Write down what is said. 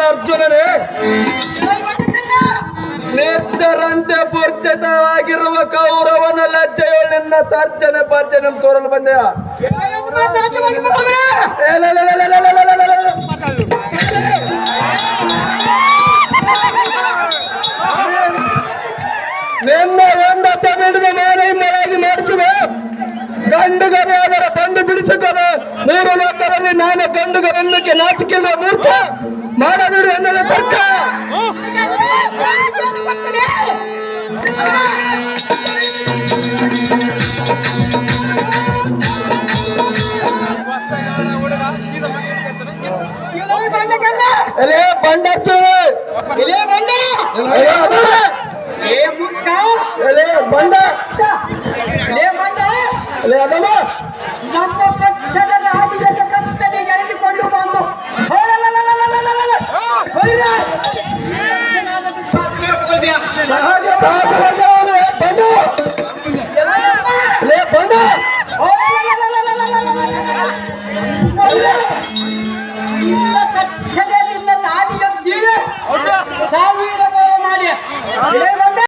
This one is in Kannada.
ಧರ್ಮದ ಅರ್ಜುನನೇ ನಿರ್ಜರಂತೆ ಪೂರ್ಜಿತವಾಗಿರುವ ಕೌರವನ ಲಜ್ಜೆಯು ನಿನ್ನ ತರ್ಜನೆ ಪರ್ಜನೆ ತೋರಲು ಬಂದೆಯ? ನಿನ್ನ ಹೆಂಡತ ಬಿಡಿದ ಮಾನವನ್ನಾಗಿ ಮಾಡಿಸುವೆ. ಗಂಡುಗರೆ ಅದರ ಬಂದು ಬಿಡಿಸುತ್ತದೆ ಲೋಕದಲ್ಲಿ ನಾನು ಗಂಡುಗರೆನ್ನಕ್ಕೆ ನಾಚಿಕೆಲ್ಲ ಮೂರ್ಖ. ರಾಜ್ಯದ ಕತ್ತಲಿಗೆ ಎಳೆದುಕೊಂಡು ಬಂದು chết chết chết